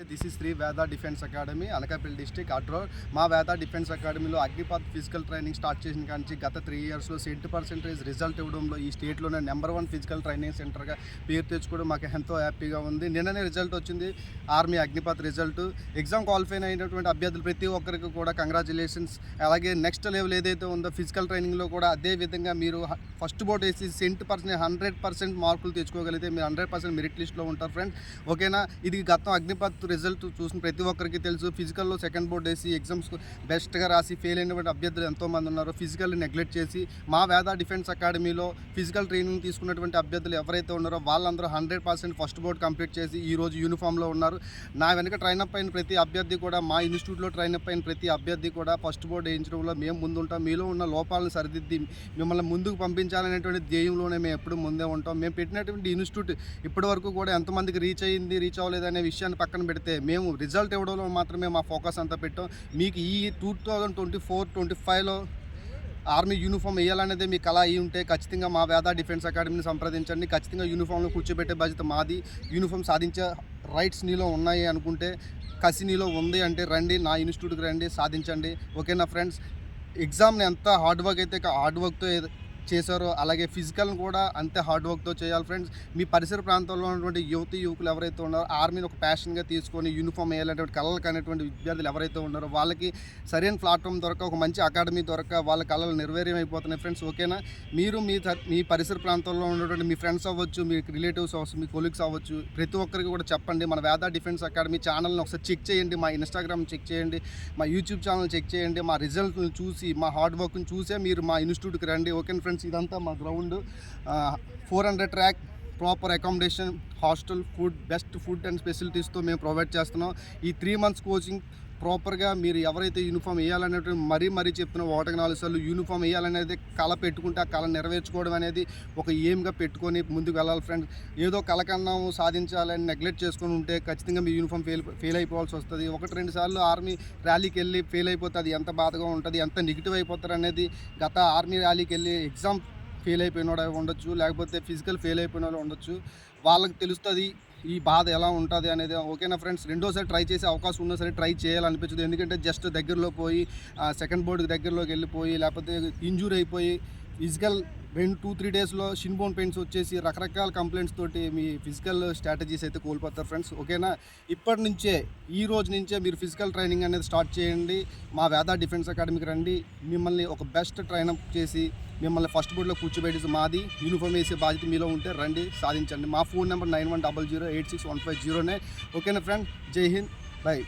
This is Sri Veda defence academy Anakapalli district అడ్రోడ్ మా Veda defence అకాడమీలో Agnipath physical training start చేసిన కాంచి గత త్రీ ఇయర్స్లో సెంట్ పర్సెంటేజ్ రిజల్ట్ ఇవ్వడంలో ఈ స్టేట్లోనే నెంబర్ వన్ ఫిజికల్ ట్రైనింగ్ సెంటర్గా పేరు తెచ్చుకోవడం మాకు ఎంతో హ్యాపీగా ఉంది. నిన్ననే రిజల్ట్ వచ్చింది army Agnipath result exam qualify అయినటువంటి అభ్యర్థులు ప్రతి ఒక్కరికి కూడా కంగ్రాచులేషన్స్ అలాగే నెక్స్ట్ లెవెల్ ఏదైతే ఉందో ఫిజికల్ ట్రైనింగ్లో కూడా అదే విధంగా మీరు ఫస్ట్ బోర్డ్ వేసి సెంట్ పర్సెంట్ హండ్రెడ్ పర్సెంట్ మార్కులు తెచ్చుకోగలిగితే మీరు హండ్రెడ్ పర్సెంట్ మెరిట్ లిస్ట్లో ఉంటారు ఫ్రెండ్స్ ఓకేనా ఇది గతం అగ్నిపత్ రిజల్ట్ చూసిన ప్రతి ఒక్కరికి తెలుసు. ఫిజికల్లో సెకండ్ బోర్డ్ వేసి ఎగ్జామ్స్ బెస్ట్గా రాసి ఫెయిల్ అయినటువంటి అభ్యర్థులు ఎంతోమంది ఉన్నారు ఫిజికల్ నెగ్లెక్ట్ చేసి మా వేద డిఫెన్స్ అకాడమీలో ఫిజికల్ ట్రైనింగ్ తీసుకున్నటువంటి అభ్యర్థులు ఎవరైతే ఉన్నారో వాళ్ళందరూ hundred percent first board complete చేసి ఈ రోజు యూనిఫామ్లో ఉన్నారు. నా వెనక ట్రైన్ అప్ అయిన ప్రతి అభ్యర్థి కూడా మా ఇన్స్టిట్యూట్లో ట్రైన్ అప్ అయిన ప్రతి అభ్యర్థి కూడా ఫస్ట్ బోర్డ్ వేయించడంలో మేము ముందుంటాం. మీలో ఉన్న లోపాలను సరిదిద్ది మిమ్మల్ని ముందుకు పంపించాలనేటువంటి ధ్యేయంలోనే మేము ఎప్పుడు ముందే ఉంటాం. మేము పెట్టినటువంటి ఇన్స్టిట్యూట్ ఇప్పటివరకు కూడా ఎంతమందికి రీచ్ అయ్యింది రీచ్ అవ్వలేదు అనే విషయాన్ని పక్కన పెడితే మేము రిజల్ట్ ఇవ్వడంలో మాత్రమే మా ఫోకస్ అంతా పెట్టాం. మీకు ఈ two thousand twenty four twenty ఫైవ్లో ఆర్మీ యూనిఫామ్ వేయాలనేది మీ కళ అయి ఉంటే ఖచ్చితంగా మా వేద డిఫెన్స్ అకాడమీని సంప్రదించండి. ఖచ్చితంగా యూనిఫామ్లో కూర్చోబెట్టే బాధ్యత మాది. యూనిఫామ్ సాధించే రైట్స్ నీలో ఉన్నాయి అనుకుంటే కసి నీలో ఉంది అంటే రండి నా ఇన్స్టిట్యూట్కి రండి సాధించండి. ఓకేనా ఫ్రెండ్స్ ఎగ్జామ్ని ఎంత హార్డ్ వర్క్ అయితే హార్డ్ వర్క్తో చేశారో అలాగే ఫిజికల్ కూడా అంతే హార్డ్ వర్క్తో చేయాలి ఫ్రెండ్స్ మీ పరిసర ప్రాంతంలో ఉన్నటువంటి యువతి యువకులు ఎవరైతే ఉన్నారో ఆర్మీని ఒక ప్యాషన్గా తీసుకొని యూనిఫామ్ వేయాలనేటువంటి కళలు కానిటువంటి విద్యార్థులు ఎవరైతే ఉన్నారో వాళ్ళకి సరైన ప్లాట్ఫామ్ దొరక ఒక మంచి అకాడమీ దొరక వాళ్ళ కళలు నిర్వీర్యం అయిపోతున్నాయి ఫ్రెండ్స్ ఓకేనా మీరు మీ త- మీ పరిసర ప్రాంతంలో ఉన్నటువంటి మీ ఫ్రెండ్స్ అవ్వచ్చు మీ రిలేటివ్స్ అవ్వచ్చు మీ కొలీగ్స్ అవ్వచ్చు ప్రతి ఒక్కరికి కూడా చెప్పండి. మన వేద డిఫెన్స్ అకాడమీ ఛానల్ని ఒకసారి చెక్ చేయండి మా ఇన్స్టాగ్రామ్ చెక్ చేయండి మా యూట్యూబ్ ఛానల్ చెక్ చేయండి మా రిజల్ట్ని చూసి మా హార్డ్ వర్క్ని చూసే మీరు మా ఇన్స్టిట్యూట్కి రండి. ఓకే ఫ్రెండ్స్ ఫ్రెండ్స్ ఇదంతా మా ground. Four hundred track proper accommodation hostel food best food and ఫెసిలిటీస్తో మేము ప్రొవైడ్ చేస్తున్నాం. ఈ త్రీ మంత్స్ కోచింగ్ ప్రాపర్గా మీరు ఎవరైతే యూనిఫామ్ వేయాలనేటువంటి మరీ మరీ చెప్తున్న ఒకటికి నాలుగు సార్లు యూనిఫామ్ వేయాలనేది కళ పెట్టుకుంటే ఆ కళ నెరవేర్చుకోవడం అనేది ఒక ఎయిమ్గా పెట్టుకొని ముందుకు వెళ్ళాలి ఫ్రెండ్స్ ఏదో కళ కన్నా సాధించాలని నెగ్లెక్ట్ చేసుకొని ఉంటే ఖచ్చితంగా మీ యూనిఫామ్ ఫెయిల్ ఫెయిల్ అయిపోవాల్సి వస్తుంది. ఒకటి రెండు సార్లు ఆర్మీ ర్యాలీకి వెళ్ళి ఫెయిల్ అయిపోతే అది ఎంత బాధగా ఉంటుంది ఎంత నెగిటివ్ అయిపోతారు అనేది గత ఆర్మీ ర్యాలీకి వెళ్ళి ఎగ్జామ్ ఫెయిల్ అయిపోయిన వాడు ఉండొచ్చు లేకపోతే ఫిజికల్ ఫెయిల్ అయిపోయిన వాళ్ళు ఉండొచ్చు. వాళ్ళకి తెలుస్తుంది ఈ బాధ ఎలా ఉంటుంది అనేది. ఓకేనా ఫ్రెండ్స్ రెండోసారి ట్రై చేసే అవకాశం ఉన్నా సరే ట్రై చేయాలనిపించదు. ఎందుకంటే జస్ట్ దగ్గరలో పోయి సెకండ్ బోర్డుకి దగ్గరలోకి వెళ్ళిపోయి లేకపోతే ఇంజూర్ అయిపోయి ఫిజికల్ రెండు టూ త్రీ డేస్లో షిన్బోన్ పెయిన్స్ వచ్చేసి రకరకాల కంప్లైంట్స్ తోటి మీ ఫిజికల్ స్ట్రాటజీస్ అయితే కోల్పోతారు ఫ్రెండ్స్. ఓకేనా? ఇప్పటి నుంచే ఈ రోజు నుంచే మీరు ఫిజికల్ ట్రైనింగ్ అనేది స్టార్ట్ చేయండి. మా వేద డిఫెన్స్ అకాడమీకి రండి. మిమ్మల్ని ఒక బెస్ట్ ట్రైనప్ చేసి మిమ్మల్ని ఫస్ట్ బోర్డ్లో కూర్చోబెట్టేసి మాది యూనిఫామ్ వేసే బాధ్యత మీలో ఉంటే రండి సాధించండి. మా phone number nine one double zero eight six one five జీరోనే. ఓకేనా ఫ్రెండ్? జై హింద్. బై.